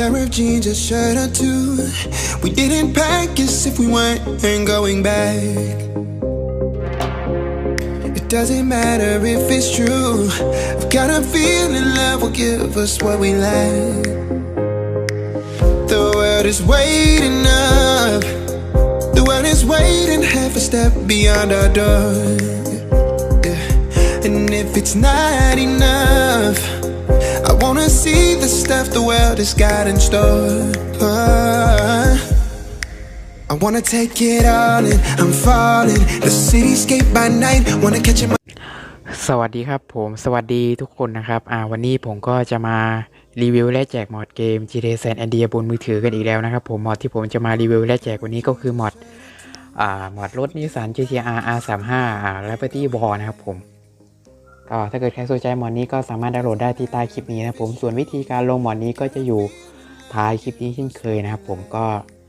pair of jeans, a shirt or two. We didn't pack as if we weren't going back. It doesn't matter if it's true. I've got a feeling love will give us what we lack. The world is waiting up. The world is waiting half a step beyond our door. Yeah. And if it's not enough, wanna see the stuff the world has got in store. Uh, I wanna take it all in. I'm falling. The cityscape by night. Wanna catch it. สวัสดีครับผมสวัสดีทุกคนนะครับอ่าวันนี้ผมก็จะมารีวิวและแจกมอดเกม GTA San Andreas บนมือถือกันอีกแล้วนะครับผมมอดที่ผมจะมารีวิวและแจกวันนี้ก็คือมอดอ่ามอดรถนิสสัน GTR R35 อ่า Liberty Wall นะครับผม ก็ถ้าเกิดใครสนใจหมอดนี้ก็สามารถดาวน์โหลดได้ที่ใต้คลิปนี้นะผมส่วนวิธีการลงหมอดนี้ก็จะอยู่ท้ายคลิปนี้เช่นเคยนะครับ ผมก็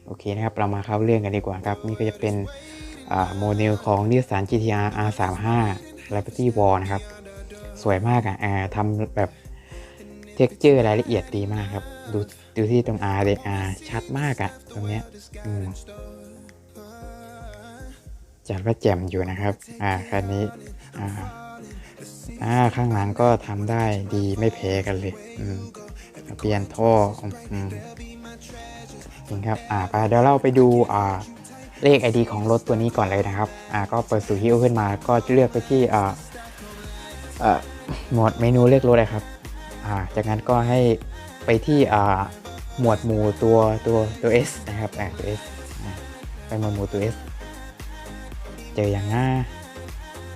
โอเคนะครับเรามาเข้าเรื่องกันดีกว่าครับนี่ก็จะเป็นโมเดลของนิสสัน GTR R35 Liberty Wall นะครับสวยมากอะอ่าทำแบบเท็กเจอร์รายละเอียดดีมากครับ ดูดูที่ตรง R เลย R ชัดมากอะตรงเนี้ยจัดว่าแจ่มอยู่นะครับ อ่าคันนี้อ่า อ่าข้างหลังก็ทำได้ดีไม่แพ้กันเลยอืมเปลี่ยนท่ออืมจริงครับอ่าไปเดี๋ยวเราไปดูอ่าเลข ID ของรถตัวนี้ก่อนเลยนะครับอ่าก็เปิดสู่ฮิวขึ้นมาก็จะเลือกไปที่อ่าเอ่อหมวดเมนูเลือกรถเลยครับอ่าจากนั้นก็ให้ไปที่อ่าหมวดหมู่ตัวตัวตัว S นะครับอ่าตัว S อ่าไปหมวดหมู่ตัว S เจออย่างง่า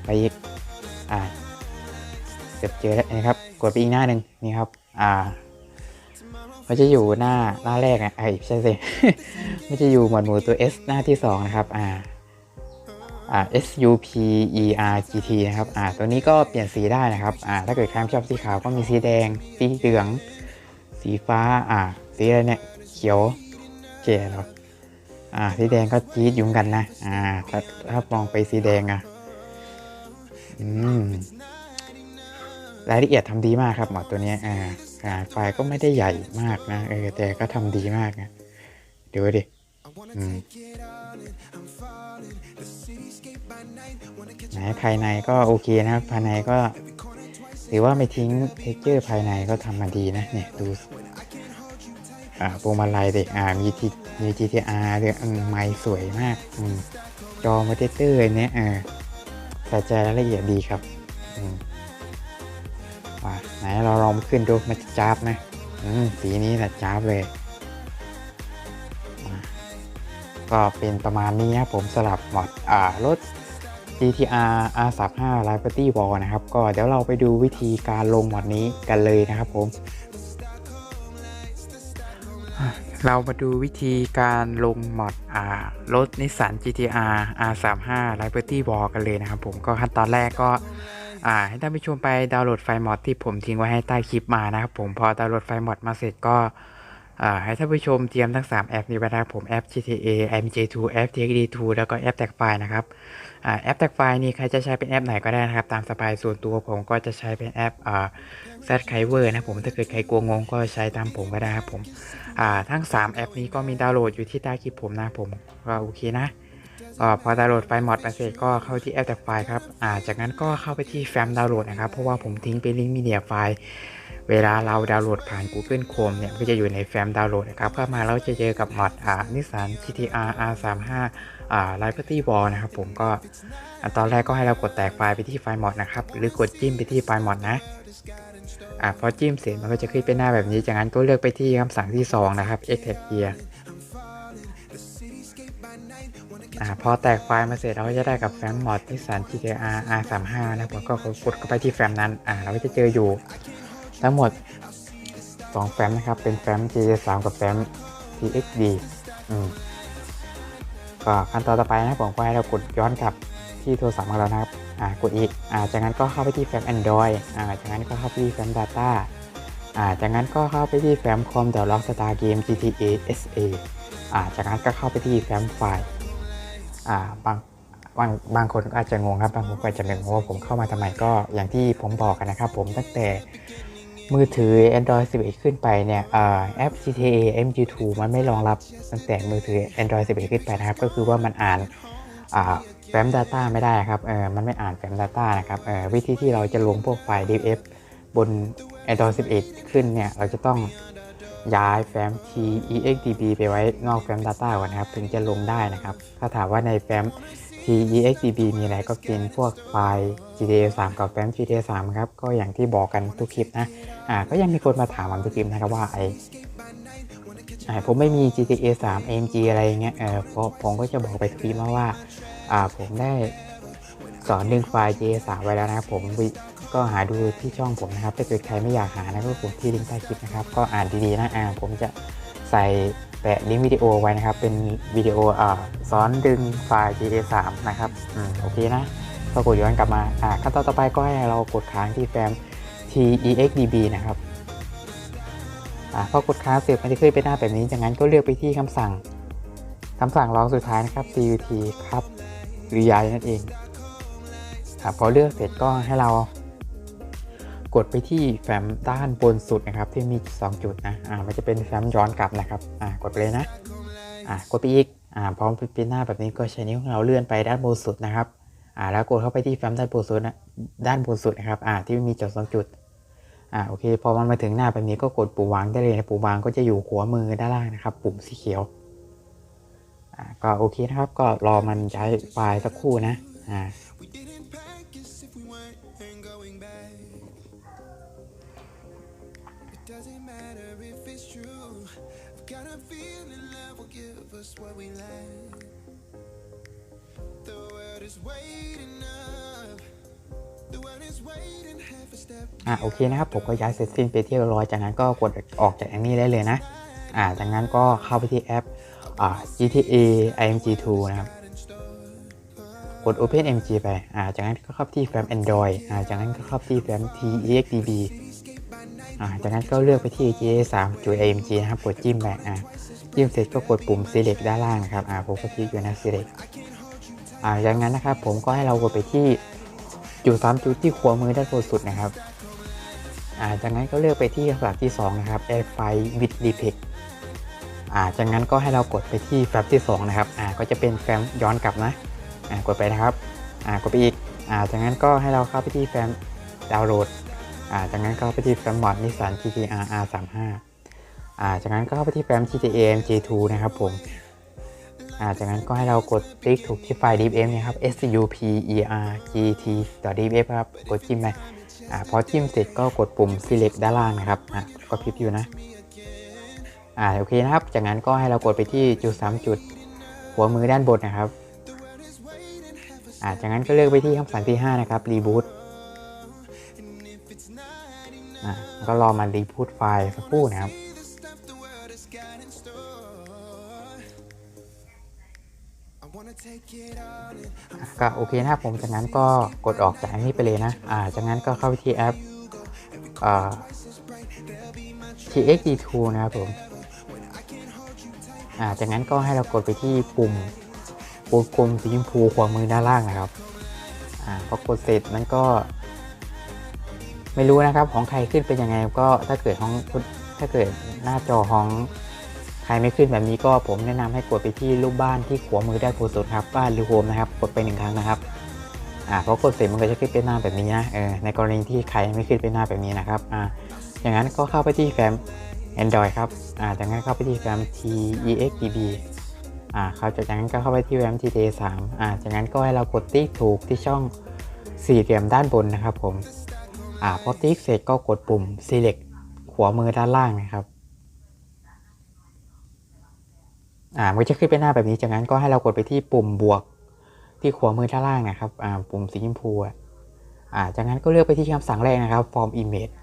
ไปอีกอ่า เกือบเจอแล้วนะครับ กดไปอีกหน้าหนึ่งนี่ครับ อ่ามันจะอยู่หน้าหน้าแรกอะไอ้ยไม่ใช่สิมันจะอยู่หมวดหมู่ตัว S หน้าที่สองนะครับ อ่าอ่า S U P E R G T นะครับ อ่า ตัวนี้ก็เปลี่ยนสีได้นะครับ อ่า ถ้าเกิดใครชอบสีขาวก็มีสีแดง สีเหลือง สีฟ้า อ่า สีอะไรเนี่ย เขียวเจ๋หรออ่า สีแดงก็จี๊ดยุ่เหมอนกันนะ อ่า ถ้าถ้ามองไปสีแดงอะ อืม รายละเอียดทำดีมากครับหมอตัวนี้อ่าขนาดไฟล์ก็ไม่ได้ใหญ่มากนะเออแต่ก็ทำดีมากนะดูดิอืมไหนภายในก็โอเคนะครับ ภายในก็ถือว่าไม่ทิ้งเทคเจอร์ภายในก็ทำมาดีนะเนี่ยดูอ่าพวงมาลัยเด็กอ่ามีทีมี GTR เรื่องไม้สวยมากอืมจอมอเตอร์เนี่ยอ่าใส่ใจรายละเอียดดีครับ อืม ไหนเราลองขึ้นดูมันจะจ้าบไหมอืมสีนี้แหละจ้าบเลย ก็เป็นประมาณนี้ครับผมสลับหมดอ่ารถ GTR R35 Liberty Wall นะครับ ก็เดี๋ยวเราไปดูวิธีการลงหมดนี้กันเลยนะครับผม เรามาดูวิธีการลงหมอดอ่ารถนิสสัน GTR R35 Liberty Wall กันเลยนะครับผมก็ขั้นตอนแรกก็ อ่าให้ท่านผู้ชมไปดาวน์โหลดไฟล์มอดที่ผมทิ้งไว้ให้ใต้คลิปมานะครับผมพอดาวน์โหลดไฟล์มอดมาเสร็จก็อ่าให้ท่านผู้ชมเตรียมทั้ง 3 แอปนี้ไว้นะครับผมแอป GTA MJ2 แอป TXD2 แล้วก็แอปแท็กไฟล์นะครับอ่าแอปแท็กไฟล์นี่ใครจะใช้เป็นแอปไหนก็ได้นะครับ ตามสบายส่วนตัวผมก็จะใช้เป็นแอปอ่า Z k i v e r นะผมถ้าเกิดใครกลัวงงก็ใช้ตามผมก็ได้ครับผมอ่าทั้ง 3 แอปนี้ก็มีดาวน์โหลดอยู่ที่ใต้คลิปผมนะผมก็โอเคนะ ก็พอดาวน์โหลดไฟล์มอดมาเสร็จก็เข้าที่แอปแท็กไฟล์ครับอ่าจากนั้นก็เข้าไปที่แฟ้มดาวน์โหลดนะครับ เพราะว่าผมทิ้งเป็นลิงก์มีเดียไฟล์ เวลาเราดาวน์โหลดผ่าน Google Chrome เนี่ยก็จะอยู่ในแฟ้มดาวน์โหลดนะครับ เข้ามาแล้วจะเจอกับมอดอ่านิสสัน GTR R35 อ่า Liberty Wall นะครับผมก็อตอนแรกก็ให้เรากดแตกไฟล์ไปที่ไฟล์มอดนะครับ หรือกดจิ้มไปที่ไฟล์มอดนะอ่าพอจิ้มเสร็จมันก็จะขึ้นเป็นหน้าแบบนี้ จากนั้นก็เลือกไปที่คำสั่งที่ 2 นะครับ extract gear อ่าพอแตกไฟล์มาเสร็จเราก็จะได้กับแฟ้มมอดนิสสัน GTR R35 นะผมก็กดเข้าไปที่แฟ้มนั้นอ่าเราก็จะเจออยู่ ทั้งหมด 2 แฟ้มนะครับ เป็นแฟ้ม GT3 กับแฟ้ม TXD อืมก็ขั้นตอนต่อไปนะครับผมก็ให้เรากดย้อนกลับที่โทรศัพท์ของเรานะครับอ่ากดอีกอ่าจากนั้นก็เข้าไปที่แฟ้ม Android อ่าจากนั้นก็เข้าไปที่แฟ้ม Data อ่าจากนั้นก็เข้าไปที่แฟ้ม Com The Rock Star Game GTA SA อ่าจากนั้นก็เข้าไปที่แฟ้มไฟล์ บางบางบางคนก็อาจจะงงครับบางคนก็อาจจะไม่งงว่าผมเข้ามาทำไมก็อย่างที่ผมบอกกันนะครับ ผมตั้งแต่มือถือ Android 11 ขึ้นไปเนี่ยอแอป GTA MG2 มันไม่รองรับตั้งแต่มือถือ Android 11 ขึ้นไปนะครับ ก็คือว่ามันอ่านแฟ้ม Data ไม่ได้ครับเออมันไม่อ่านแฟ้ม Data นะครับเออวิธีที่เราจะลงพวกไฟล์ DF บน Android 11 ขึ้นเนี่ย เราจะต้อง ย้ายแฟ้ม TEXDB ไปไว้นอกแฟ้ม Data ก่อนนะครับ ถึงจะลงได้นะครับ ถ้าถามว่าในแฟ้ม TEXDB มีอะไรก็เป็นพวกไฟล์ GTA 3 กับแฟ้ม GTA 3 ครับ ก็อย่างที่บอกกันทุกคลิปนะ อ่า ก็ยังมีคนมาถามผมทุกคลิปนะครับว่าไออ่าผมไม่มี GTA 3 AMG อะไรเงี้ย เออผมผมก็จะบอกไปทุกคลิปมาว่า อ่า ผมได้สอนดึงไฟล์ GTA 3 ไว้แล้วนะครับผมวิ ก็หาดูที่ช่องผมนะครับ ถ้าเกิดใครไม่อยากหานะก็กดที่ลิงก์ใต้คลิปนะครับ ก็อ่านดีๆนะอ่าผมจะใส่แปะลิงก์วิดีโอไว้นะครับ เป็นวิดีโออ่าสอนดึงไฟล์ GA3 นะครับอืมโอเคนะก็กดย้อนกลับมาอ่าขั้นตอนต่อไปก็ให้เรากดค้างที่แฟ้ม TEXDB นะครับอ่าพอกดค้างเสร็จมันจะขึ้นไปหน้าแบบนี้จากนั้นก็เลือกไปที่คำสั่งคำสั่งรองสุดท้ายนะครับ cut ครับหรือย้ายนั่นเองอ่าพอเลือกเสร็จก็ให้เรา กดไปที่แฟ้มด้านบนสุดนะครับ ที่มี 2 จุดนะอ่ามันจะเป็นแฟ้มย้อนกลับนะครับอ่ากดไปเลยนะอ่ากดไปอีกอ่าพร้อมเป็นหน้าแบบนี้ก็ใช้นิ้วของเราเลื่อนไปด้านบนสุดนะครับอ่าแล้วกดเข้าไปที่แฟ้มด้านบนสุดนะด้านบนสุดนะครับอ่าที่มีจุดสองจุดอ่าโอเคพอมันมาถึงหน้าแบบนี้ก็กดปุ่มวางได้เลยนะปุ่มวางก็จะอยู่หัวมือด้านล่างนะครับ ปุ่มสีเขียวอ่าก็โอเคนะครับก็รอมันย้ไฟล์สักครู่นะอ่า อะโอเคนะครับผมก็ย้ายเสร็จสิ้นไปที่ร้อยจากนั้นก็กดออกจากแอปนี้ได้เลยนะอ่าจากนั้นก็เข้าไปที่แอปอ่า GTA IMG2 นะครับกด Open MG ไปอ่าจากนั้นก็เข้าที่แฟ้ม Android อ่าจากนั้นก็เข้าที่แฟ้ม TEXDB อ่าจากนั้นก็เลือกไปที่ GTA 3จุด AMG นะครับกดจิ้มไปอ่าจิ้มเสร็จก็กดปุ่ม Select ด้านล่างนะครับอ่าผมก็คลิกอยู่นะ Select จากนั้นนะครับผมก็ให้เรากดไปที่จุด3จุดที่ขวามือด้านบนสุดนะครับาจากนั้นก็เลือกไปที่แฟลชที่ 2 นะครับ Add File with Defect จากนั้นก็ให้เรากดไปที่แฟ้มที่ 2 นะครับก็จะเป็นแฟ้มย้อนกลับนะกดไปนะครับกดไปอีกอจากนั้นก็ให้เราเข้าไปที่แฟ้มดาวน์โหลดจากนั้นก็เข้าไปที่แฟ้มมอดนิสสัน GTR R35 อ่าจากนั้นก็เข้าไปที่แฟ้ม GTA MG2 นะครับผม จากนั้นก็ให้เรากดติ๊กถูกที่ไฟล์ DFM นะครับ supergt.dff ครับ กดจิ้มไปอ่าพอจิ้มเสร็จก็กดปุ่ม select ด้านล่างนะครับอ่าก็พลิกอยู่นะอ่าโอเคนะครับ จากนั้นก็ให้เรากดไปที่จุด3จุดหัวมือด้านบนนะครับอ่าจากนั้นก็เลือกไปที่คำสั่งที่ 5 นะครับ reboot อ่าก็รอมัน reboot ไฟล์สักครู่นะครับ ก็โอเคนะครับผมจากนั้นก็กดออกจากอันนี้ไปเลยนะอ่าจากนั้นก็เข้าไปที่แอปอ่า TXD2 นะครับผมอ่าจากนั้นก็ให้เรากดไปที่ปุ่มปุ่มกลมสีชมพูขวามือด้านล่างนะครับอ่าพอกดเสร็จมันก็ ไม่รู้นะครับของใครขึ้นเป็นยังไงก็ถ้าเกิดของถ้าเกิดหน้าจอของ ใครไม่ขึ้นแบบนี้ก็ผมแนะนำให้กดไปที่รูปบ้านที่ขวามือได้านบนสุดครับบ้านหรือโฮมนะครับกดไปหนึ่งครั้งนะครับอ่าพอกดเสร็จมันก็จะขึ้นเป็นหน้าแบบนี้นะเออในกรณีที่ใครไม่ขึ้นเป็นหน้าแบบนี้นะครับอ่าอย่างนั้นก็เข้าไปที่แฟ้ม Android ครับอ่าจากนั้นเข้าไปที่แฟ้ม TextDB อ่าครับจากนั้นก็เข้าไปที่แฟ้ม GTA 3อ่าจากนั้นก็ให้เรากดติ๊กถูกที่ช่องสี่เหลี่ยมด้านบนนะครับผมอ่าพอติ๊กเสร็จก็กดปุ่ม select ขวามือด้านล่างนะครับ อ่า มันจะขึ้นเป็นหน้าแบบนี้ จากนั้นก็ให้เรากดไปที่ปุ่มบวก ที่ขวามือด้านล่างนะครับ อ่า ปุ่มสีชมพูอ่า จากนั้นก็เลือกไปที่คำสั่งแรกนะครับ form image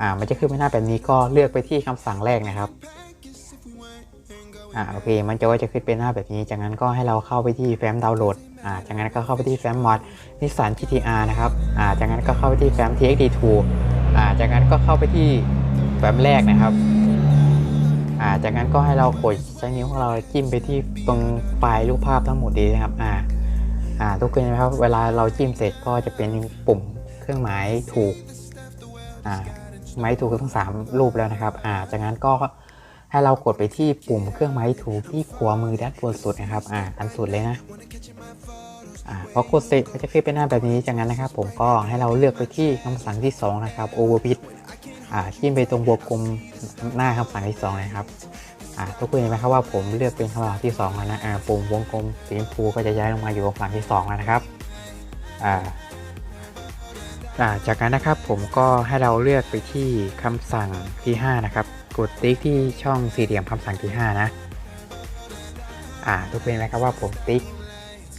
อ่า มันจะขึ้นเป็นหน้าแบบนี้ก็เลือกไปที่คำสั่งแรกนะครับ อ่า โอเค มันจะว่าจะขึ้นเป็นหน้าแบบนี้ จากนั้นก็ให้เราเข้าไปที่แฟ้มดาวน์โหลด อ่า จากนั้นก็เข้าไปที่แฟ้มมอดนิสสัน GTR นะครับ อ่า จากนั้นก็เข้าไปที่แฟ้ม TXD2 อ่า จากนั้นก็เข้าไปที่แฟ้มแรกนะครับ อ่าจากนั้นก็ให้เรากดใช้นิ้วของเราจิ้มไปที่ตรงไฟล์รูปภาพทั้งหมดดีนะครับอ่าอ่าทุกคนนะครับเวลาเราจิ้มเสร็จก็จะเป็นปุ่มเครื่องหมายถูกอ่าไม้ถูกทั้งสามรูปแล้วนะครับอ่าจากนั้นก็ให้เรากดไปที่ปุ่มเครื่องไม้ถูกที่ขวามือด้านบนสุดนะครับอ่าอันสุดเลยนะอ่าพอกดเสร็จก็จะขึ้นเป็นหน้าแบบนี้จากนั้นนะครับ ผมก็ให้เราเลือกไปที่คำสั่งที่สองนะครับ overbit อ่าจิ้มไปตรงบวกกลมหน้าคำสั่งที่สองนะครับอ่าทุกคนเห็นไหมครับว่าผมเลือกเป็นคำสั่งที่สองแล้วนะอ่าปุ่มวงกลมสีชมพูก็จะย้ายลงมาอยู่คำสั่งที่สองแล้วนะครับอ่าอ่าจากนั้นนะครับผมก็ให้เราเลือกไปที่คำสั่งที่ 5 นะครับ กดติ๊กที่ช่องสี่เหลี่ยมคำสั่งที่ 5 นะอ่าทุกคนเห็นไหมครับว่าผมติ๊ก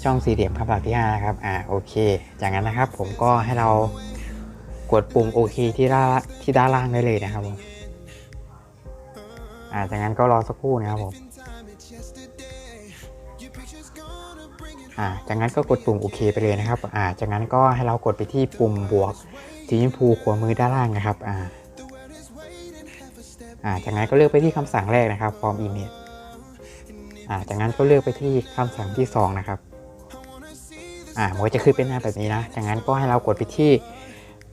ช่องสี่เหลี่ยมคำสั่งที่5นะครับอ่าโอเค จากนั้นนะครับผมก็ให้เรา กดปุ่มโอเคที่ด้านที่ด้านล่างได้เลยนะครับผมอ่าจากนั้นก็รอสักครู่นะครับผมอ่าจากนั้นก็กดปุ่มโอเคไปเลยนะครับอ่าจากนั้นก็ให้เรากดไปที่ปุ่มบวกสีชมพูขวามือด้านล่างนะครับอ่าอ่าจากนั้นก็เลือกไปที่คำสั่งแรกนะครับ form image อ่าจากนั้นก็เลือกไปที่คำสั่งที่สองนะครับอ่ามันก็จะขึ้นเป็นหน้าแบบนี้นะจากนั้นก็ให้เรากดไปที่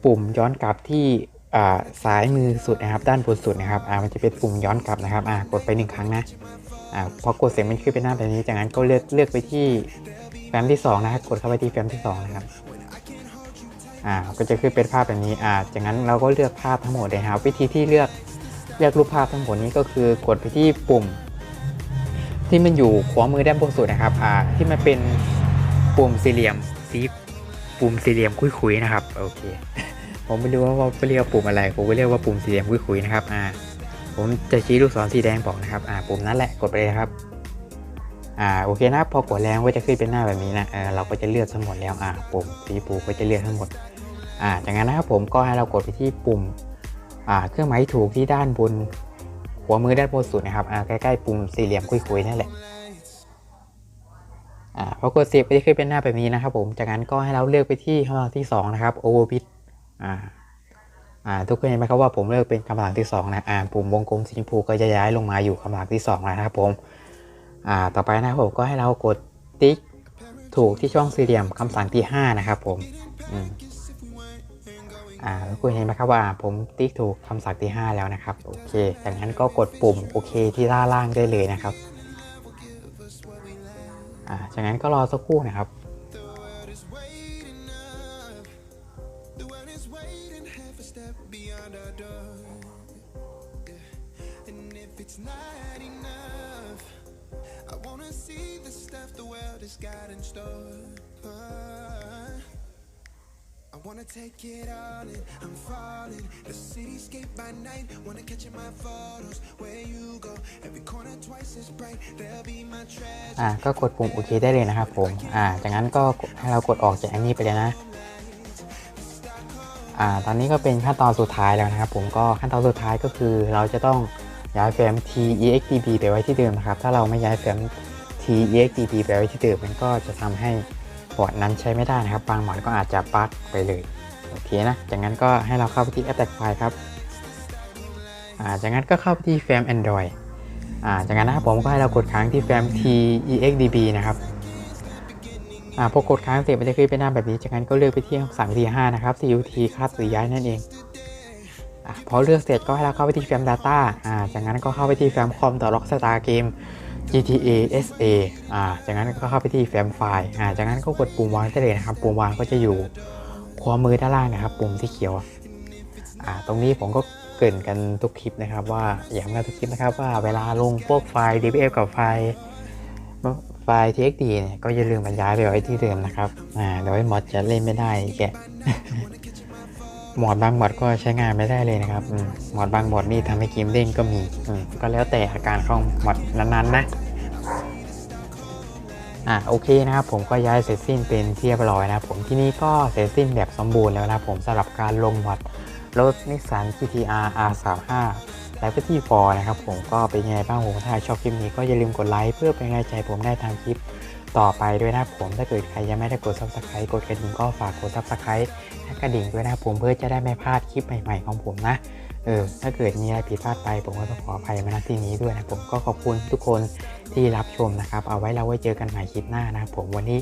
ปุ่มย้อนกลับที่อ่าซ้ายมือสุดนะครับ ด้านบนสุดนะครับอ่ามันจะเป็นปุ่มย้อนกลับนะครับอ่ากดไปหนึ่งครั้งนะอ่าพอกดเสร็จมันขึ้นเป็นหน้าแบบนี้ จากนั้นก็เลือกเลือกไปที่แฟ้มที่สองนะครับ กดเข้าไปที่แฟ้มที่สองนะครับอ่าก็จะขึ้นเป็นภาพแบบนี้อ่าจากนั้นเราก็เลือกภาพทั้งหมดเลยนะครับ วิธีที่เลือกเลือกรูปภาพทั้งหมดนี้ก็คือกดไปที่ปุ่ม ที่มันอยู่ขวามือด้านบนสุดนะครับอ่าที่มันเป็นปุ่มสี่เหลี่ยมสีปุ่มสี่เหลี่ยมคุยๆนะครับ โอเค ผมไม่รู้ว่าว่าเรียกว่าปุ่มอะไรผมก็เรียกว่าปุ่มสี่เหลี่ยมคุยๆนะครับอ่าผมจะชี้ลูกศรสีแดงบอกนะครับอ่าปุ่มนั้นแหละกดไปเลยครับอ่าโอเคนะพอกดแล้วก็จะขึ้นเป็นหน้าแบบนี้นะเออเราก็จะเลือกทั้งหมดแล้วอ่าปุ่มสีปูก็จะเลือกทั้งหมดอ่าจากนั้นนะครับผมก็ให้เรากดไปที่ปุ่มอ่าเครื่องหมายถูกที่ด้านบนหัวมือด้านบนสุดนะครับอ่าใกล้ๆปุ่มสี่เหลี่ยมคุยๆนั่นแหละอ่าพอกดเซฟก็จะขึ้นเป็นหน้าแบบนี้นะครับผมจากนั้นก็ให้เราเลือกไปที่คำสั่งที่สองนะครับ overbit อ่าอ่าทุกคนเห็นไหมครับว่าผมเลือกเป็นคำสั่งที่สองนะอ่าปุ่มวงกลมสีชมพูก็จะย้ายลงมาอยู่คำสั่งที่สองแล้วนะครับผมอ่าต่อไปนะครับผมก็ให้เรากดติ๊กถูกที่ช่องสี่เหลี่ยมคำสั่งที่ 5 นะครับผมอืมอ่าทุกคนเห็นไหมครับว่าผมติ๊กถูกคำสั่งที่ 5 แล้วนะครับโอเคจากนั้นก็กดปุ่มโอเคที่ด้านล่างได้เลยนะครับอ่าจากนั้นก็รอสักครู่นะครับ see the stuff the world has got in store. Uh, I wanna take it all in, I'm falling. The cityscape by night, wanna catch in my photos. Where you go, every corner twice as bright. There'll be my treasure. อ่าก็กดปุ่มโอเคได้เลยนะครับผม อ่าจากนั้นก็ให้เรากดออกจากอันนี้ไปเลยนะ อ่า ตอนนี้ก็เป็นขั้นตอนสุดท้ายแล้วนะครับผม ก็ขั้นตอนสุดท้ายก็คือเราจะต้องย้ายแฟ้ม TEXDB ไปไว้ที่เดิมนะครับ ถ้าเราไม่ย้ายแฟ้ม TEXDB ไปไว้ที่เดิมมันก็จะทำให้พอร์ตนั้นใช้ไม่ได้นะครับ บางหมอนก็อาจจะปักไปเลย โอเคนะ จากนั้นก็ให้เราเข้าไปที่ Attack File ครับ อ่า จากนั้นก็เข้าไปที่แฟ้ม Android อ่า จากนั้นนะครับผมก็ให้เรากดค้างที่แฟ้ม TEXDB นะครับ อ่า พอกดค้างเสร็จมันจะขึ้นเป็นหน้าแบบนี้ จากนั้นก็เลือกไปที่คำสั่งที่5นะครับ CUT คาดหรือย้ายนั่นเองอพอเลือกเสร็จก็ให้เราเข้าไปที่แฟ้ม Data อ่า จากนั้นก็เข้าไปที่แฟ้ม com ต่อ rockstar game GTA SA อ่า จากนั้นก็เข้าไปที่แฟ้มไฟล์ อ่า จากนั้นก็กดปุ่มวางได้เลยนะครับ ปุ่มวางก็จะอยู่ขวามือด้านล่างนะครับ ปุ่มสีเขียว อ่า ตรงนี้ผมก็เกินกันทุกคลิปนะครับ ว่าย้ำกันทุกคลิปนะครับว่าเวลาลงพวกไฟล์ DBF กับไฟล์ไฟล์ TXT เนี่ยก็อย่าลืมบรรยายไปไว้ที่เดิมนะครับ อ่า เดี๋ยวไอ้มอดจะเล่นไม่ได้แก หมอดบางหมอดก็ใช้งานไม่ได้เลยนะครับอหมอดบางหมอดนี่ทำให้เกมเด้งก็มีอืก็แล้วแต่อาการของหมอดนั้นๆนะอะโอเคนะครับผมก็ย้ายเสร็จสิ้นเป็นเรียบร้อยนะครับผมที่นี่ก็เสร็จสิ้นแบบสมบูรณ์แล้วนะครับผมสำหรับการลงหมอดรถนิสสัน GTR R35 และก็ที่ฟอร์นะครับผมก็เป็นไงบ้างผมถ้าชอบคลิปนี้ก็อย่าลืมกดไลค์เพื่อเป็นกำลังใจผมได้ทำคลิป ต่อไปด้วยนะครับผมถ้าเกิดใครยังไม่ได้กด subscribe กดกระดิ่งก็ฝากกด subscribe และกระดิ่งด้วยนะครับผมเพื่อจะได้ไม่พลาดคลิปใหม่ๆของผมนะเออถ้าเกิดมีอะไรผิดพลาดไป ผมก็ต้องขออภัยมาณที่นี้ด้วยนะผมก็ขอบคุณทุกคนที่รับชมนะครับ เอาไว้เราไว้เจอกันใหม่คลิปหน้านะครับผมวันนี้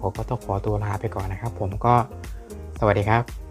ผมก็ต้องขอตัวลาไปก่อนนะครับ ผมก็สวัสดีครับ